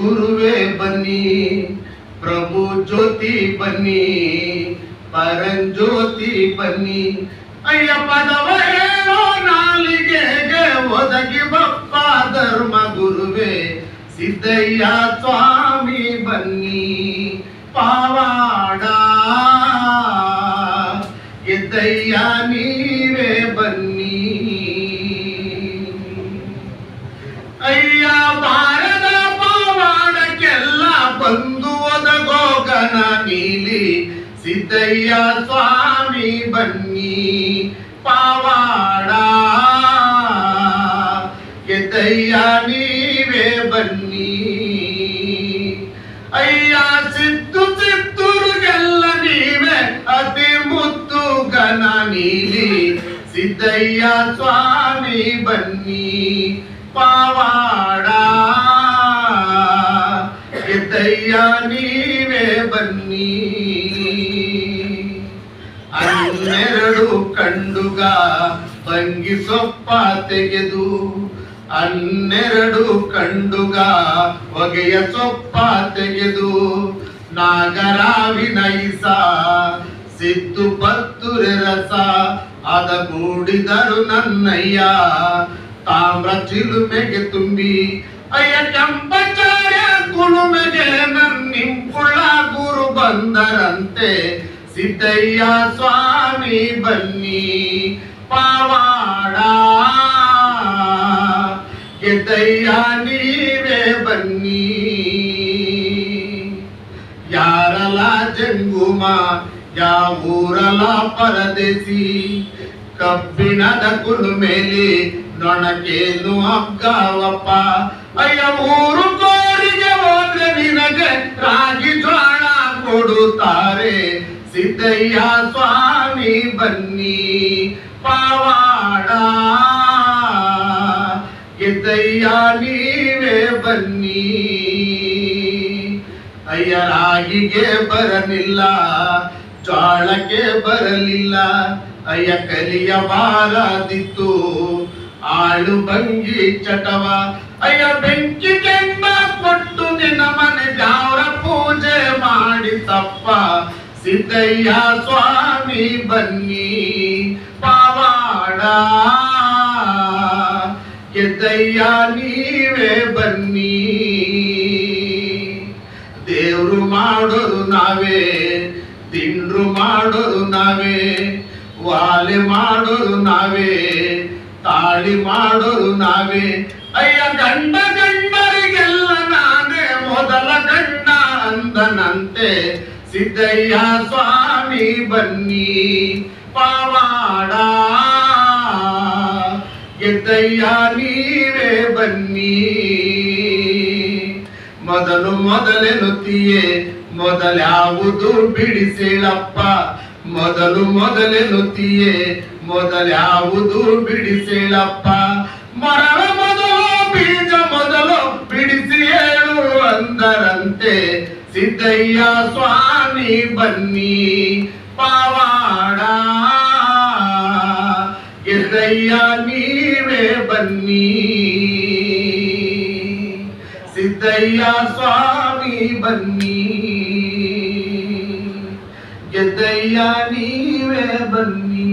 ಗುರುವೇ ಬನ್ನಿ, ಪ್ರಭು ಜ್ಯೋತಿ ಬನ್ನಿ ಪರಂಜ್ಯೋತಿ ಬನ್ನಿ. ಅಯ್ಯ ಪದವ ಹೇಳೋ ನಾಲಿಗೆಗೆ ಒದಗಿ ಬಪ್ಪ ಧರ್ಮ ಗುರುವೇ. ಸಿದ್ದಯ್ಯ ಸ್ವಾಮಿ ಬನ್ನಿ, ಪಾವಾಡ. ಎದ್ದಯ್ಯ ನೀವೇ ಬನ್ನಿ. ಸಿದ್ದಯ್ಯ ಸ್ವಾಮಿ ಬನ್ನಿ ಪಾವಾಡ. ಎದ್ದಯ್ಯ ನೀವೇ ಬನ್ನಿ. ಅಯ್ಯ ಸಿದ್ದು ಸಿದ್ದುರುಗೆಲ್ಲ ನೀವೇ, ಅತಿ ಮುತ್ತು ಘನ ನೀಲಿ. ಸಿದ್ದಯ್ಯ ಸ್ವಾಮಿ ಬನ್ನಿ ಪಾವಾಡ. ಎದ್ದಯ್ಯ ನೀವೇ ಬನ್ನಿ. ಹನ್ನೆರಡು ಕಂಡುಗ ತಂಗಿ ಸೊಪ್ಪ ತೆಗೆದು ಹನ್ನೆರಡು ಕಂಡುಗ ಹೊಗೆಯ ಸೊಪ್ಪ ತೆಗೆದು ನಾಗರಾವಿನೈಸ ಸಿದ್ದು ಪತ್ತುರೆ ರಸ, ಅದ ಕೂಡಿದರು ನನ್ನಯ್ಯ. ತಾಮ್ರ ಚಿಲುಮೆಗೆ ತುಂಬಿ, ಅಯ್ಯ ಕೆಂಪಚಾರ್ಯ ಕುಳುಮೆಗೆ ನನ್ನಿಂಪುಳ ಗುರು ಬಂದರಂತೆ. ಸಿದ್ದಯ್ಯ ಸ್ವಾಮಿ ಬನ್ನಿ ಪಾವಾಡ ಗೆದ್ದಯ್ಯ ನೀವೇ ಬನ್ನಿ ಯಾರಲ ಜಂಗುಮ ಯಾವೂರಲ ಪರದೇಸಿ ಕಬ್ಬಿಣದ ಕುಲುಮೇಲಿ ನೊಣಕೇನು ಹಗ್ಗವಪ್ಪ ಅಯ್ಯ ಊರು ಕೋರಿಗೆ ಹೋದ್ರೆ ನಿನಗೆ ರಾಗಿ ಜ್ವಾಳ ಕೊಡುತ್ತಾರೆ ಸಿದ್ದಯ್ಯ ಸ್ವಾಮಿ ಬನ್ನಿ ಪಾವಾಡ. ಗೆದ್ದಯ್ಯ ನೀವೇ ಬನ್ನಿ. ಅಯ್ಯರಾಗಿಗೆ ಬರಲಿಲ್ಲ, ಜ್ವಾಳಕ್ಕೆ ಬರಲಿಲ್ಲ. ಅಯ್ಯ ಕಲಿಯ ಬಾರದಿತ್ತು ಆಳು ಭಂಗಿ ಚಟವ. ಅಯ್ಯ ಬೆಂಕಿ ಸಿದ್ದಯ್ಯ ಸ್ವಾಮಿ ಬನ್ನಿ ಪಾವಾಡ ಗೆದ್ದಯ್ಯ ನೀವೇ ಬನ್ನಿ ದೇವ್ರು ಮಾಡೋರು ನಾವೇ ತಿಂಡ್ರು ಮಾಡೋರು ನಾವೇ ವಾಲೆ ಮಾಡೋರು ನಾವೇ ತಾಳಿ ಮಾಡೋರು ನಾವೇ ಅಯ್ಯ ಗಂಡ ಗಂಡರಿಗೆಲ್ಲ ನಾನೇ ಮೊದಲ ಗಂಡ ಅಂದನಂತೆ ಸಿದ್ದಯ್ಯ ಸ್ವಾಮಿ ಬನ್ನಿ ಪಾವಾಡ. ಗೆದ್ದಯ್ಯ ನೀವೇ ಬನ್ನಿ. ಮೊದಲು ಮೊದಲೆನ್ನುತ್ತೀಯೇ ಮೊದಲ್ಯಾವುದು ಬಿಡಿಸೇಳಪ್ಪ. ಮೊದಲು ಮೊದಲೆನ್ನುತ್ತೀಯೇ ಮೊದಲ್ಯಾವುದು ಬಿಡಿಸಿಳಪ್ಪ. ಸಿದ್ದಯ್ಯ ಸ್ವಾಮಿ ಬನ್ನಿ ಪಾವಾಡ ಗೆದ್ದಯ್ಯ ನೀವೇ ಬನ್ನಿ ಸಿದ್ದಯ್ಯ ಸ್ವಾಮಿ ಬನ್ನಿ ಗೆದ್ದಯ್ಯ ನೀವೇ ಬನ್ನಿ